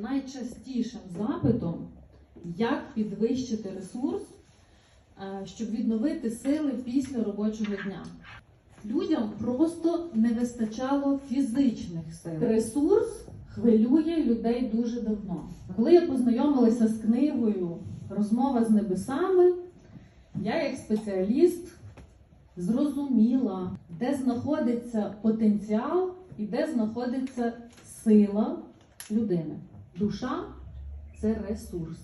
найчастішим запитом, як підвищити ресурс, е, щоб відновити сили після робочого дня. Людям просто не вистачало фізичних сил. Ресурс хвилює людей дуже давно. Коли я познайомилася з книгою Розмова з небесами, я як спеціаліст зрозуміла, де знаходиться потенціал і де знаходиться сила людини. Душа це ресурс,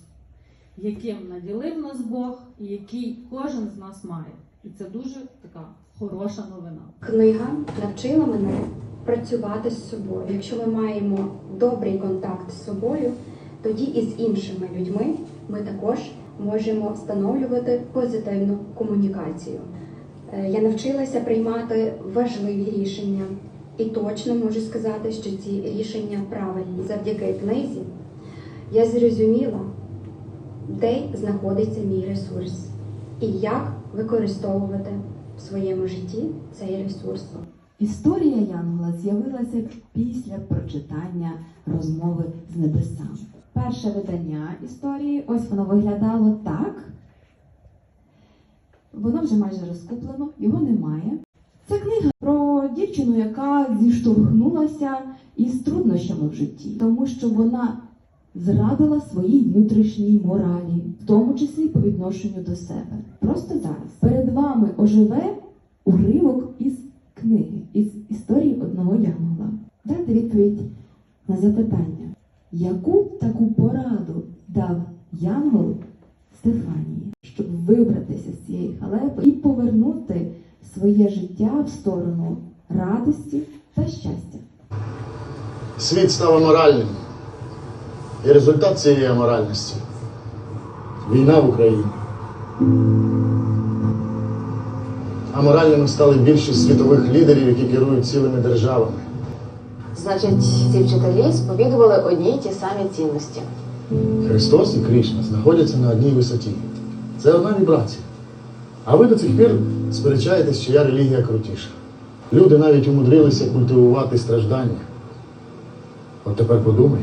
яким наділив нас Бог і який кожен з нас має. І це дуже така хороша новина. Книга навчила мене працювати з собою. Якщо ми маємо добрий контакт з собою, тоді і з іншими людьми ми також можемо встановлювати позитивну комунікацію. Е, Я навчилася приймати важливі рішення і точно можу сказати, що ці рішення правильні. Завдяки книзі я зрозуміла, де знаходиться мій ресурс і як використовувати в своєму житті цей ресурс. Історія Янгола з'явилася після прочитання розмови з небесами. Перше видання історії, ось воно виглядало так. Воно вже майже розкуплено, його немає. Це книга про дівчину, яка зіштовхнулася із труднощами в житті, тому що вона зрадила своїй внутрішній моралі, в тому числі по відношенню до себе. Просто зараз перед вами оживе уривок із книги, із історії одного янгола. Дайте відповідь на запитання, яку таку пораду дав янгол Стефанії, щоб вибратися з цієї халепи і повернути своє життя в сторону радості та щастя. Світ став аморальним. І результат цієї аморальності війна в Україні. Аморальними стали більшість світових лідерів, які керують цілими державами. Значить, ці вчителі сповідували одні й ті самі цінності. Христос і Кришна знаходяться на одній висоті. Це одна вібрація. А ви до цих пір сперечаєтесь, чия релігія крутіша. Люди навіть умудрилися культивувати страждання. От тепер подумай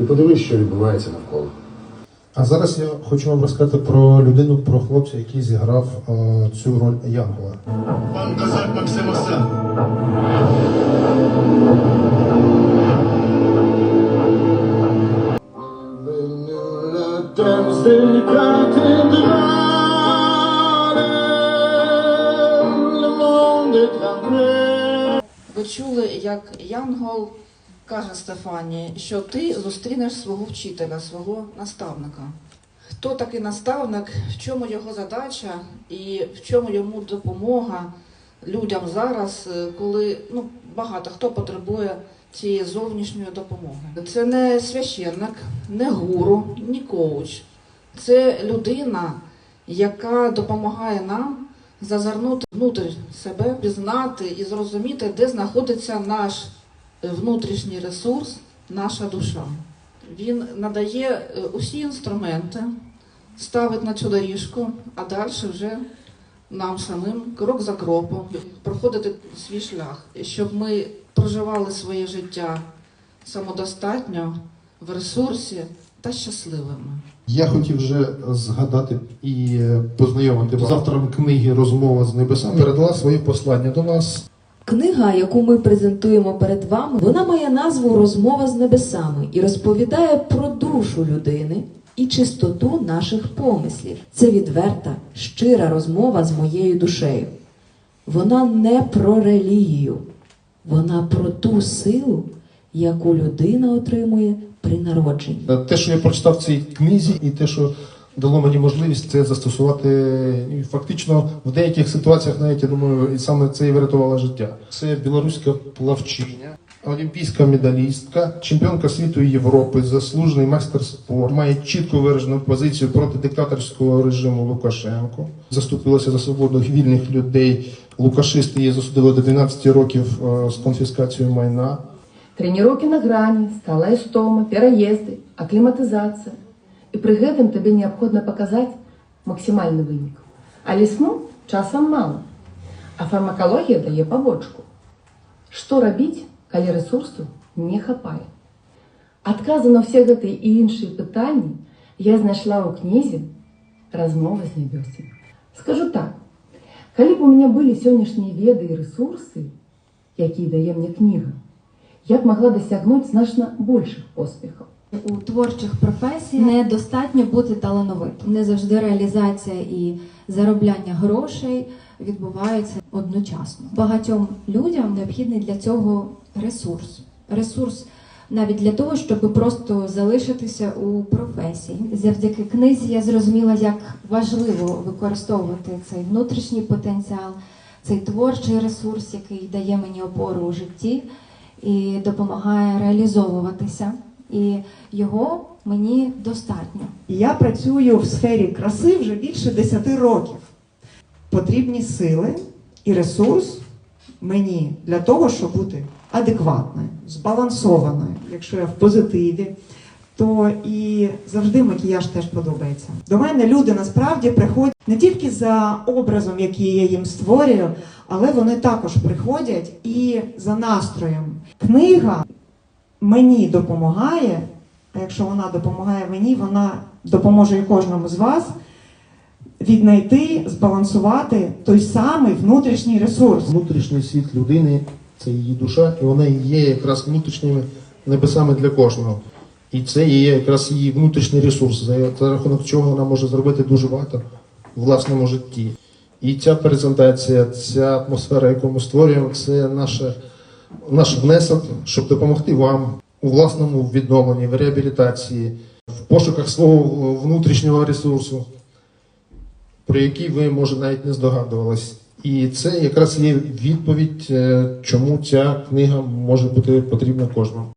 і подивись, що відбувається навколо. А зараз я хочу вам розказати про людину, про хлопця, який зіграв е, цю роль Янгола. Пан козак Максим Осен. Як Янгол каже Стефані, що ти зустрінеш свого вчителя, свого наставника. Хто такий наставник, в чому його задача і в чому йому допомога людям зараз, е, коли ну, багато хто потребує цієї зовнішньої допомоги. Це не священник, не гуру, ні коуч. Це людина, яка допомагає нам зазирнути внутрі себе, пізнати і зрозуміти, де знаходиться наш внутрішній ресурс, наша душа. Він надає е, усі інструменти, ставить на цю доріжку, а далі вже нам самим крок за кроком проходити свій шлях, щоб ми проживали своє життя самодостатньо в ресурсі та щасливими. Я хотів вже згадати і е, познайомити вас з автором книги Розмова з небесами. Передала свої послання до вас. Книга, яку ми презентуємо перед вами, вона має назву Розмова з небесами і розповідає про душу людини і чистоту наших помислів. Це відверта, щира розмова з моєю душею. Вона не про релігію, вона про ту силу, яку людина отримує при народженні. Е, Те, що я прочитав в цій книзі, і те, що дало мені можливість це застосувати і фактично в деяких ситуаціях, навіть я думаю, і саме це і врятувало життя. Це білоруська плавчиня, олімпійська медалістка, чемпіонка світу і Європи, заслужений майстер спорту, має чітко виражену позицію проти диктаторського режиму Лукашенко. Заступилася за свободу вільних людей. Лукашисти її засудили до 12 років е, з конфіскацією майна. Трэніроўкі на грані, сталая стома, пераезды, акліматызацыя. І пры гэтым табе неабходна паказаць максімальны вынік. Але сну часам мала. А фармакалогія дае пабочку. Што рабіць, калі рэсурсу не хапае? Адкази на всі гэты і інші питання я знайшла у книзі «Розмова з небесами». Скажу так, калі б у мене були сьогоднішні веди і ресурси, які дає мені книга, я б могла досягнути значно більших успіхів. У творчих професіях недостатньо бути талановитим. Не завжди реалізація і заробляння грошей відбуваються одночасно. Багатьом людям необхідний для цього ресурс. Ресурс навіть для того, щоб просто залишитися у професії. Завдяки книзі я зрозуміла, як важливо використовувати цей внутрішній потенціал, цей творчий ресурс, який дає мені опору у житті і допомагає реалізовуватися. І його мені достатньо. Я працюю в сфері краси вже більше 10 років. Потрібні сили і ресурс мені для того, щоб бути адекватною, збалансованою. Якщо я в позитиві, то і завжди макіяж теж подобається. До мене люди насправді приходять не тільки за образом, який я їм створюю, але вони також приходять і за настроєм. Книга мені допомагає, а якщо вона допомагає мені, вона допоможе і кожному з вас віднайти, збалансувати той самий внутрішній ресурс. Внутрішній світ людини це її душа, і вона є якраз внутрішніми небесами для кожного. І це є якраз її внутрішній ресурс, за, рахунок чого вона може зробити дуже багато в власному житті. І ця презентація, ця атмосфера, яку ми створюємо, це наше, наш внесок, щоб допомогти вам у власному відновленні, в реабілітації, в пошуках свого внутрішнього ресурсу, про який ви, може, навіть не здогадувались. І це якраз є відповідь, е, чому ця книга може бути потрібна кожному.